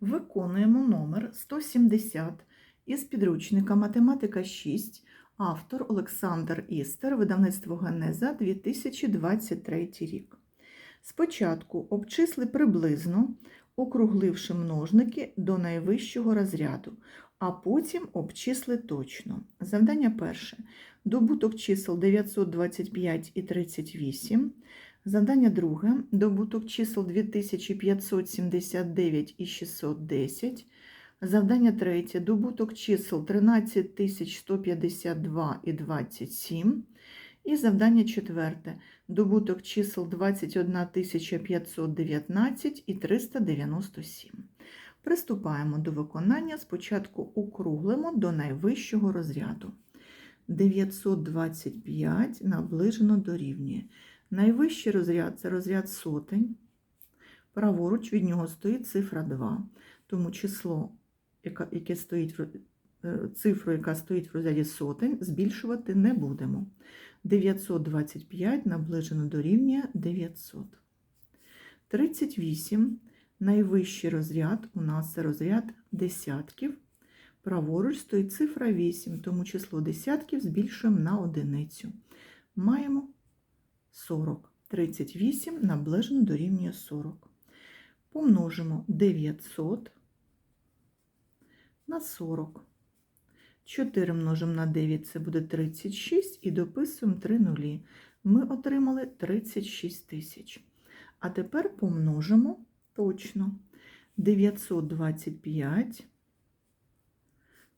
Виконуємо номер 170 із підручника Математика 6, автор Олександр Істер, видавництво Генеза 2023 рік. Спочатку обчисли приблизно, округливши множники до найвищого розряду, а потім обчисли точно. Завдання перше. Добуток чисел 925 і 38. Завдання друге. Добуток чисел 2579 і 610. Завдання третє. Добуток чисел 13152 і 27. І завдання четверте. Добуток чисел 21519 і 397. Приступаємо до виконання. Спочатку округлимо до найвищого розряду. 925 наближено дорівнює. Найвищий розряд це розряд сотень. Праворуч від нього стоїть цифра 2. Тому число, яке стоїть, е, цифру, яка стоїть в розряді сотень, збільшувати не будемо. 925 наближено дорівнює 900. 38. Найвищий розряд у нас це розряд десятків. Праворуч стоїть цифра 8, тому число десятків збільшуємо на одиницю. Маємо 40. 38 наближено дорівнює 40. Помножимо 900 на 40. 4 множимо на 9 це буде 36 і дописуємо 3 нулі. Ми отримали 36 тисяч. А тепер помножимо точно 925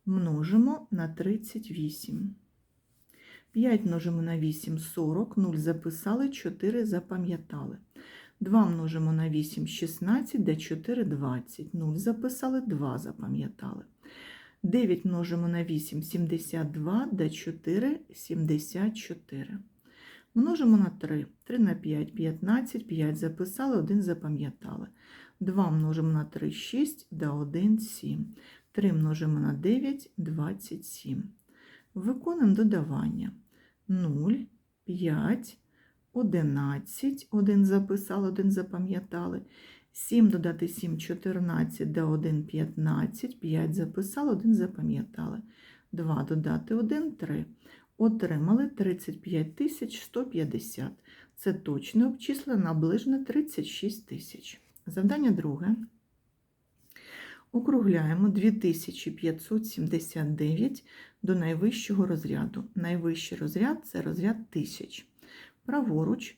множимо на 38. 5 множимо на 8 40, 0 записали, 4 запам'ятали. 2 множимо на 8 16, де 4 20. 0 записали, 2 запам'ятали. 9 множимо на 8 72, де 4 74. Множимо на 3. 3 на 5 15, 5 записали, 1 запам'ятали. 2 множимо на 3 6, да 1 7. 3 множимо на 9 27. Виконуємо додавання. 0, 5, 11, 1 записали, 1 запам'ятали. 7 додати 7 14, да 1 15, 5 записали, 1 запам'ятали. 2 додати 1 3. Отримали 35 тисяч 150. Це точне обчислено наближено 36 тисяч. Завдання друге. Округляємо 2579 до найвищого розряду. Найвищий розряд це розряд тисяч. Праворуч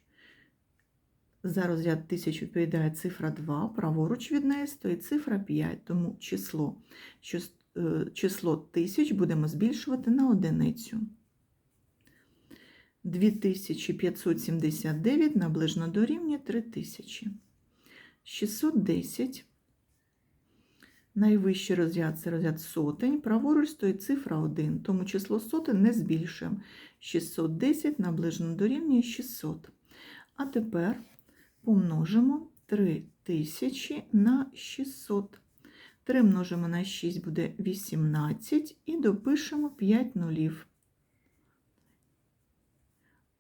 за розряд тисяч відповідає цифра 2, праворуч від неї стоїть цифра 5, тому число, е, число тисяч будемо збільшувати на одиницю. 2579 наближно дорівнює 3000. 610. Найвищий розряд це розряд сотень. Праворуч стоїть цифра 1, тому число сотень не збільшуємо. 610 наближено дорівнює 600. А тепер помножимо 3000 на 600. 3 множимо на 6 буде 18 і допишемо 5 нулів.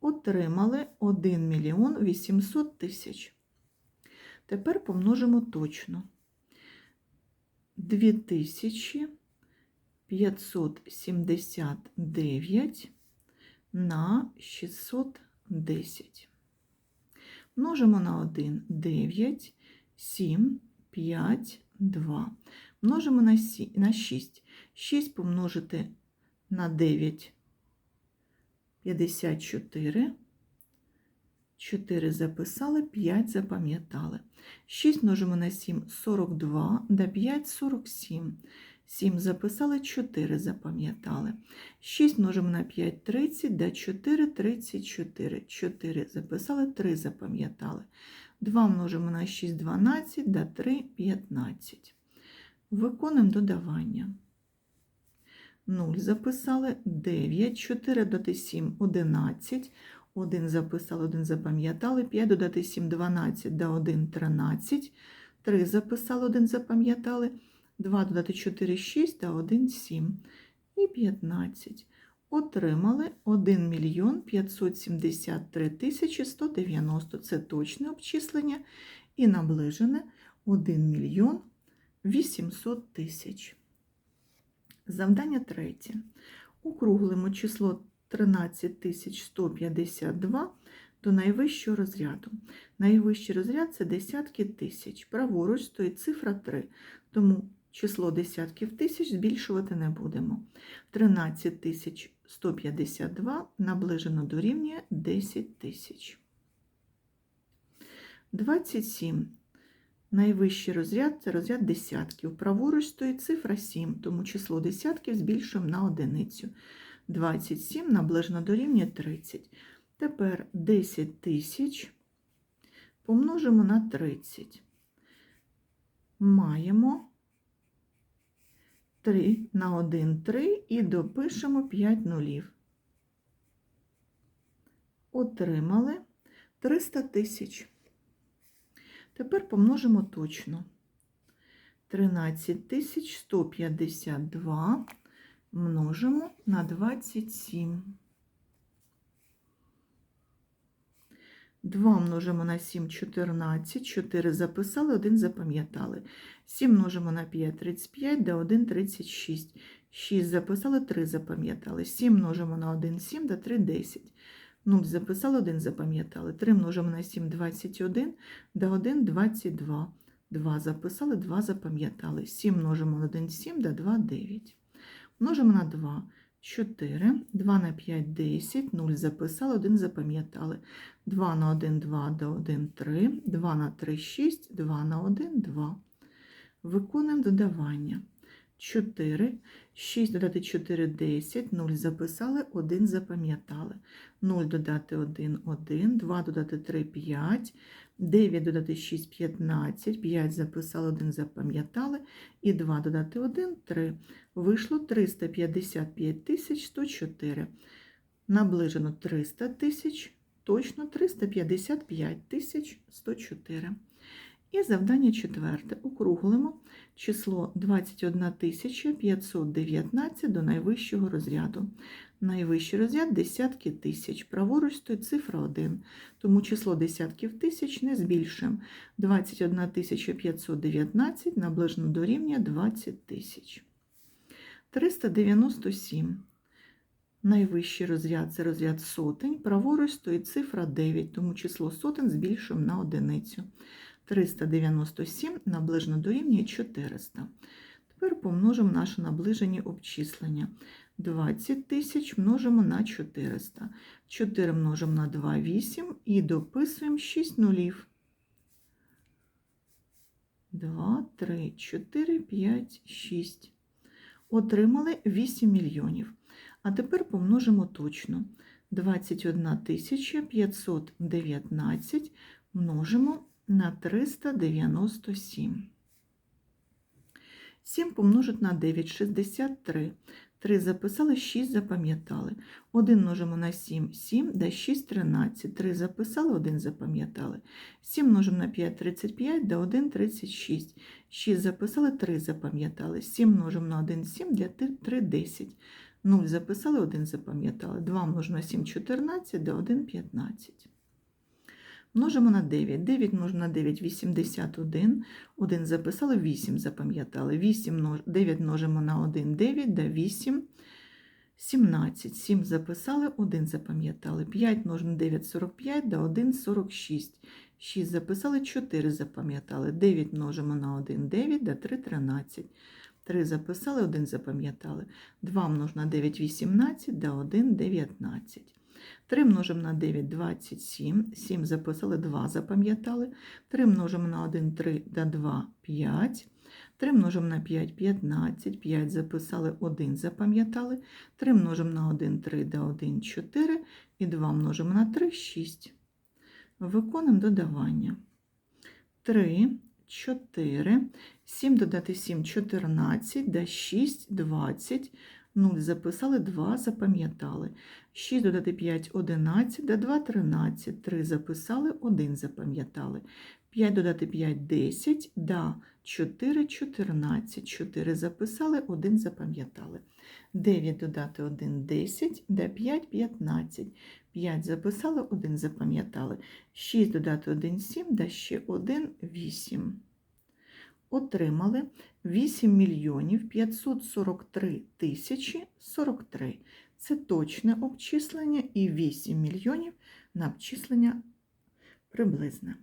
Отримали 1 мільйон 800 тисяч. Тепер помножимо точно. 2579 на 610. Множимо на 1 9, 7, 5, 2. Множимо на, 7, на 6. 6 помножити на 9 54. 4 записали, 5 запам'ятали. 6 множимо на 7 42, да 5 47. 7 записали, 4 запам'ятали. 6 множимо на 5 30, да 4 34. 4 записали, 3 запам'ятали. 2 множимо на 6 12, да 3 15. Виконуємо додавання. 0 записали, 9, 4 додати 7 11. 1 записали, 1 запам'ятали, 5 додати 7 12, да 1 13, 3 записали, 1 запам'ятали, 2 додати 4 6, да 1 7 і 15. Отримали 1 мільйон 573 тисячі 190. Це точне обчислення і наближене 1 мільйон 800 тисяч. Завдання третє. Округлимо число 13152 до найвищого розряду. Найвищий розряд це десятки тисяч. Праворуч стоїть цифра 3, тому число десятків тисяч збільшувати не будемо. 13152 наближено дорівнює 10 тисяч. 27. Найвищий розряд це розряд десятків. Праворуч стоїть цифра 7, тому число десятків збільшуємо на одиницю. 27 наближено дорівнює 30. Тепер 10 тисяч помножимо на 30. Маємо 3 на 1 3 і допишемо 5 нулів. Отримали 300 тисяч. Тепер помножимо точно. 13152 множимо на 27. 2 множимо на 7 14, 4 записали, 1 запам'ятали. 7 множимо на 5 35, да 1 36. 6 записали, 3 запам'ятали. 7 множимо на 1 7, да 3 10. 0 записали, 1 запам'ятали. 3 множимо на 7 21, да 1 22. 2 записали, 2 запам'ятали. 7 множимо на 1 7, да 2 9. Множимо на 2 4, 2 на 5 10, 0 записали, 1 запам'ятали. 2 на 1 2 до 1 3, 2 на 3 6, 2 на 1 2. Виконуємо додавання. 4, 6 додати 4 10, 0 записали, 1 запам'ятали. 0 додати 1 1, 2 додати 3 5, 9 додати 6 15, 5 записали, 1 запам'ятали і 2 додати 1 3. Вийшло 355 тисяч 104. Наближено 300 тисяч, точно 355 тисяч 104. І завдання четверте. Округлимо число 21 519 до найвищого розряду. Найвищий розряд десятки тисяч. Праворуч стоїть цифра 1, тому число десятків тисяч не збільшуємо. 21 519 наближено до рівня 20 тисяч. 397. Найвищий розряд це розряд сотень. Праворуч стоїть цифра 9, тому число сотень збільшуємо на одиницю. 397 наближено дорівнює 400. Тепер помножимо наше наближені обчислення. 20 тисяч множимо на 400. 4 множимо на 2 8 і дописуємо 6 нулів. 2, 3, 4, 5, 6. Отримали 8 мільйонів. А тепер помножимо точно. 21 519 множимо на 397. 7 помножить на 9 63. 3 записали, 6 запам'ятали. 1 множимо на 7 7, да 6 13. 3 записали, 1 запам'ятали. 7 множимо на 5 35, да 1 36. 6 записали, 3 запам'ятали. 7 множимо на 1 7, для 3 10. 0 записали, 1 запам'ятали. 2 множимо на 7 14, да 1 15. Множимо на 9. 9 множимо на 9 81. 1 записали, 8 запам'ятали. 8 9 множимо на 1 9, да 8 17. 7 записали, 1 запам'ятали. 5 множимо на 9 45, да 1 46. 6 записали, 4 запам'ятали. 9 множимо на 1 9, да 3 13. 3 записали, 1 запам'ятали. 2 множимо на 9 18, да 1 19. 3 множимо на 9 27, 7 записали, 2 запам'ятали. 3 множимо на 1 3 да 2 5. 3 множимо на 5 15, 5 записали, 1 запам'ятали. 3 множимо на 1 3 да 1 4 і 2 множимо на 3 6. Виконуємо додавання. 3, 4, 7 додати 7 14, да 6 20. 0 записали, 2 запам'ятали. 6 додати 5 11, да 2 13, 3 записали, 1 запам'ятали. 5 додати 5 10, да 4 14, 4 записали, 1 запам'ятали. 9 додати 1 10, да 5 15, 5 записали, 1 запам'ятали. 6 додати 1 7, да ще 1 8. Отримали 8 мільйонів 543 тисячі 43. Це точне обчислення і 8 мільйонів на обчислення приблизне.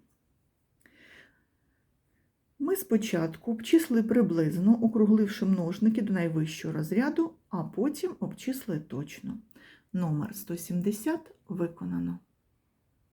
Ми спочатку обчислили приблизно, округливши множники до найвищого розряду, а потім обчислили точно. Номер 170 виконано.